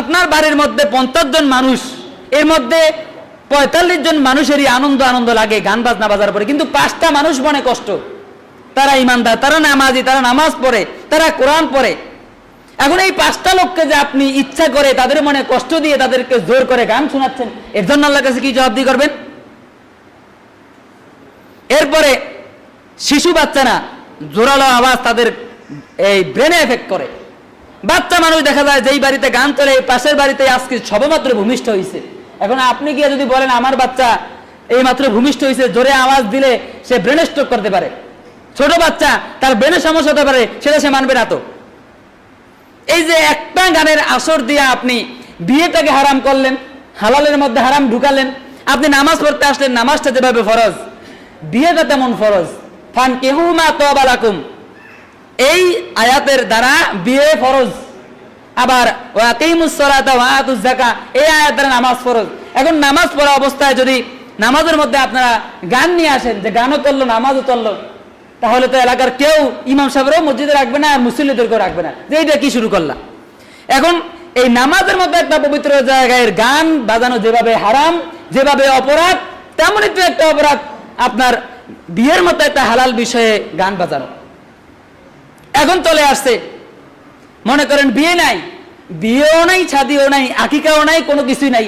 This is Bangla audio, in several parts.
আপনার বাড়ির মধ্যে পঞ্চাশ জন মানুষ, এর মধ্যে পঁয়তাল্লিশ জন মানুষেরই আনন্দ আনন্দ লাগে, গান বাজনা বাজার পরে। কিন্তু পাঁচটা মানুষ মনে কষ্ট। তারা ইমানদার, তারা নামাজি, তারা নামাজ পড়ে, তারা কোরআন পড়ে। এখন এই পাঁচটা লোককে যে আপনি ইচ্ছা করে, তাদের মনে কষ্ট দিয়ে তাদেরকে জোর করে গান শোনাচ্ছেন, এর জন্য আল্লাহর কাছে কি জবাবদি করবেন? এরপরে শিশু বাচ্চারা জোরালো আওয়াজ তাদের এই ব্রেনে এফেক্ট করে। বাচ্চা মানুষ দেখা যায় যেই বাড়িতে গান চলে, এই পাশের বাড়িতে আজকে সবেমাত্র ভূমিষ্ঠ হয়েছে এখন আপনি গিয়ে যদি বলেন, আমার বাচ্চা এই মাত্র ভূমিষ্ঠ হয়েছে জোরে আওয়াজ দিলে সে ব্রেনে স্ট্রোক করতে পারে। ছোট বাচ্চা, তার ব্রেনে সমস্যা হতে পারে, সেটা সে মানবে না তো। এই যে একটা গানের আসর দিয়ে আপনি বিয়েটাকে হারাম করলেন, হালালের মধ্যে হারাম ঢুকালেন, আপনি নামাজ পড়তে আসলেন, নামাজটা যেভাবে ফরজ, বিয়েটা তেমন ফরজ। ফান কেহু মা তো তোয়াবালাকুম এই আয়াতের দ্বারা বিয়ে ফরজ। আবার এই আয়াত দ্বারা নামাজ ফরজ। এখন নামাজ পড়া অবস্থায় যদি নামাজের মধ্যে আপনারা গান নিয়ে আসেন, যে গানও চলল নামাজও চলল তাহলে তো এলাকার কেউ ইমাম সাহেবরাও মসজিদে রাখবে না আর মুসল্লিদেরকেও রাখবে না। যে এইটা কি শুরু করলাম এখন এই নামাজের মধ্যে একটা পবিত্র জায়গায় গান বাজানো যেভাবে হারাম, যেভাবে অপরাধ তেমনই তো একটা অপরাধ, আপনার বিয়ের মতো একটা হালাল বিষয়ে গান বাজানো। এখন চলে আসছে, মনে করেন বিয়ে নাই, বিয়েও নাই ছাদিও নাই, আকিকাও নাই, কোনো কিছুই নাই,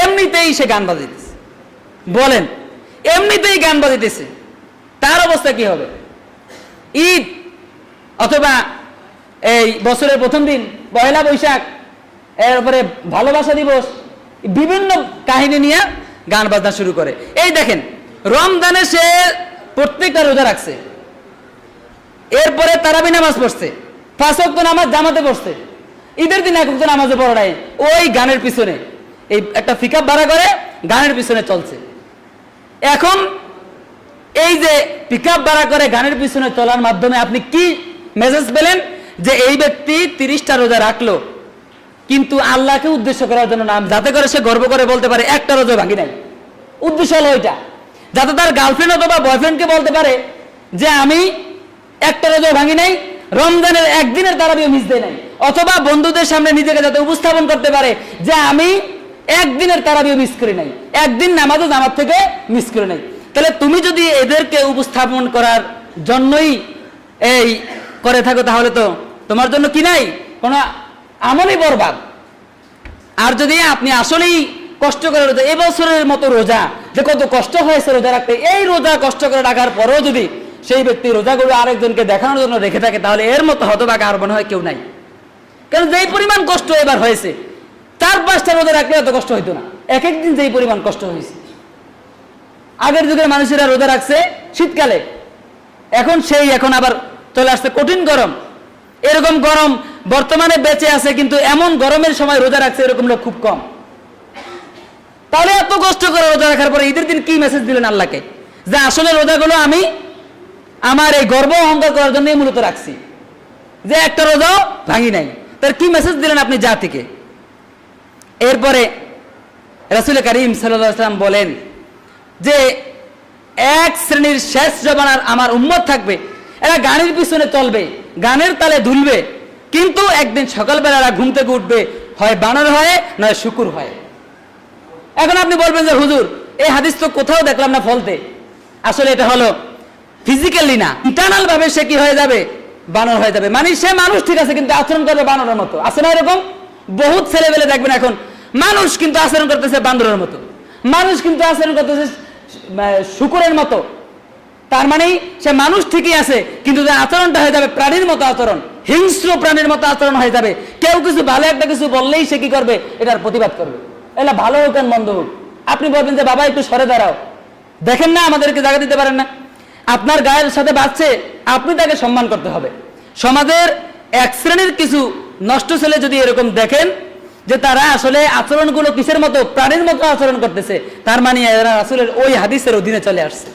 এমনিতেই সে গান বাজাইতেছে বলেন, এমনিতেই গান বাজাইতেছে তার অবস্থা কি হবে? ঈদ, অথবা এই বছরের প্রথম দিন, পয়লা বৈশাখ, এরপরে ভালোবাসা দিবস, বিভিন্ন কাহিনী নিয়ে গান বাজনা শুরু করে। এই দেখেন, রমজানে সে প্রত্যেকটা রোজা রাখছে। এরপরে তারাবি নামাজ পড়ছে। পাঁচ ওয়াক্ত নামাজ জামাতে পড়ছে। ঈদের দিন এক ওয়াক্ত নামাজে পড়া নাই। ওই গানের পিছনে। এই একটা ফিকাপ ভাড়া করে গানের পিছনে চলছে। এখন এই যে পিকআপ ভাড়া করে গানের পিছনে চলার মাধ্যমে আপনি কি মেসেজ পেলেন? যে এই ব্যক্তি তিরিশটা রোজা রাখল, কিন্তু আল্লাহকে উদ্দেশ্য করার জন্য নাম, যাতে করে সে গর্ব করে বলতে পারে, একটা রোজা ভাঙি নাই। উদ্দেশ্য হলো ওইটা। যাতে তার গার্লফ্রেন্ড অথবা বয়ফ্রেন্ডকে বলতে পারে, যে আমি একটা রোজা ভাঙি নাই, রমজানের একদিনের তারাবিও মিস দেয় নাই। অথবা বন্ধুদের সামনে নিজেকে যাতে উপস্থাপন করতে পারে, যে আমি একদিনের তারাবিও মিস করি নাই, একদিন নামাজও জামাত থেকে মিস করে নাই। তাহলে তুমি যদি এদেরকে উপস্থাপন করার জন্যই এই করে থাকো, তাহলে তো তোমার জন্য কি নাই? কোনো আমলই বরবাদ। আর যদি আপনি আসলেই কষ্ট করে রোজা, এবছরের মতো রোজা যে কত কষ্ট হয়েছে রোজা রাখতে, এই রোজা কষ্ট করে রাখার পরেও যদি সেই ব্যক্তি রোজাগুলো আরেকজনকে দেখানোর জন্য রেখে থাকে, তাহলে এর মতো হতবাক আর মনে হয় কেউ নাই। কারণ যেই পরিমাণ কষ্ট এবার হয়েছে, চার পাঁচটা রোজা রাখলে এত কষ্ট হইতো না। এক একদিন যেই পরিমাণ কষ্ট হয়েছে। আগের যুগের মানুষেরা রোজা রাখছে শীতকালে। এখন সেই, এখন আবার চলে আসছে কঠিন গরম। এরকম গরম বর্তমানে বেঁচে আছে, কিন্তু এমন গরমের সময় রোজা রাখছে এরকম লোক খুব কম। তাহলে এত কষ্ট করে রোজা রাখার পরে ঈদের দিন কি মেসেজ দিলেন আল্লাহকে? যে আসলে রোজাগুলো আমি আমার এই গর্ব অহংকার করার জন্যই মূলত রাখছি। যে একটা রোজাও ভাঙি নাই। তার কি মেসেজ দিলেন আপনি জাতিকে? এরপরে রাসুল করিম সাল্লাম বলেন যে, এক শ্রেণির শেষ জবানার আমার উম্মত থাকবে। এরা গানের পিছনে চলবে, গানের তালে ধুলবে কিন্তু একদিন সকালবেলা এরা ঘুম থেকে উঠবে, হয় বানর হয়, নয় শুকুর হয়। এখন আপনি বলবেন যে, হুজুর, এই হাদিস তো কোথাও দেখলাম না ফলতে। আসলে এটা হলো ফিজিক্যালি না ইন্টারনাল ভাবে সে কি হয়ে যাবে? বানর হয়ে যাবে। মানে সে মানুষ ঠিক আছে, কিন্তু আচরণ করবে বানরের মতো। আছে না এরকম? বহুত ছেলেবেলে দেখবেন এখন, মানুষ কিন্তু আচরণ করতেছে বান্দরের মতো। মানুষ কিন্তু আচরণ করতেছে শুকুরের মতো। তার মানে সে মানুষ ঠিকই আছে, কিন্তু তার আচরণটা হয়ে যাবে প্রাণীর মতো আচরণ। হিংস্র প্রাণীর মতো আচরণ হয়ে যাবে। কেউ কিছু ভালো একটা কিছু বললেই সে কি করবে? এটার প্রতিবাদ করবে। এটা ভালো হোক আর মন্দ হোক। আপনি বলবেন যে, বাবা, একটু সরে দাঁড়াও। দেখেন না, আমাদেরকে জায়গা দিতে পারেন না। আপনার গায়ের সাথে বাঁচছে, আপনি তাকে সম্মান করতে হবে। সমাজের এক শ্রেণির কিছু নষ্ট ছেলে যদি এরকম দেখেন, যে তারা আসলে আচরণগুলো কিসের মতো, প্রাণীর মতো আচরণ করতেছে, তার মানে এরা আসলে ওই হাদিসের অধীনে চলে আসছে।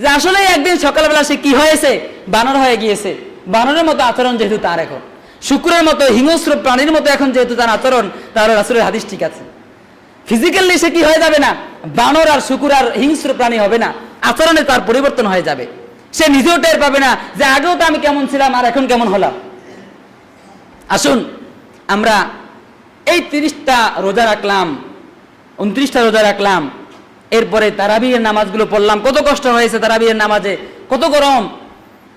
যে আসলে একদিন সকালবেলা সে কি হয়েছে? বানর হয়ে গিয়েছে। বানরের মতো আচরণ যেহেতু তার এখন। শুক্রের মতো হিংস্র প্রাণীর মতো এখন যেহেতু তার আচরণ তাহলে আসলের হাদিস ঠিক আছে। ফিজিক্যালি সে কি হয়ে যাবে না? বানর আর শুকুর আর হিংস্র প্রাণী হবে না। আচরণে তার পরিবর্তন হয়ে যাবে। সে নিজেও টের পাবে না যে আগেও তো আমি কেমন ছিলাম আর এখন কেমন হলাম। আসুন, আমরা এই তিরিশটা রোজা রাখলাম, উনত্রিশটা রোজা রাখলাম, এরপরে তারাবিহের নামাজগুলো পড়লাম। কত কষ্ট হয়েছে তারাবিহের নামাজে, কত গরম।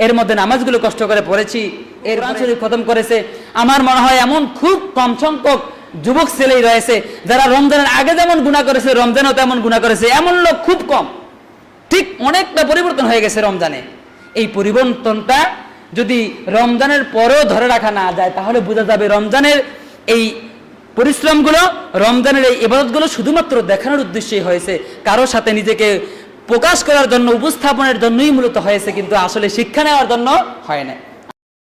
এর মধ্যে নামাজগুলো কষ্ট করে পড়েছি। এর শরীফ খতম করেছে। আমার মনে হয় এমন খুব কম সংখ্যক যুবক ছেলেই রয়েছে, যারা রমজানের আগে যেমন গুণা করেছে, রমজানও তেমন গুণা করেছে। এমন লোক খুব কম। ঠিক অনেকটা পরিবর্তন হয়ে গেছে রমজানে। এই পরিবর্তনটা যদি রমজানের পরেও ধরে রাখা না যায়, তাহলে বোঝা যাবে রমজানের এই পরিশ্রমগুলো, রমজানের এই ইবাদতগুলো শুধুমাত্র দেখানোর উদ্দেশ্যেই হয়েছে। কারও সাথে নিজেকে প্রকাশ করার জন্য, উপস্থাপনের জন্যই মূলত হয়েছে, কিন্তু আসলে শিক্ষা নেওয়ার জন্য হয় না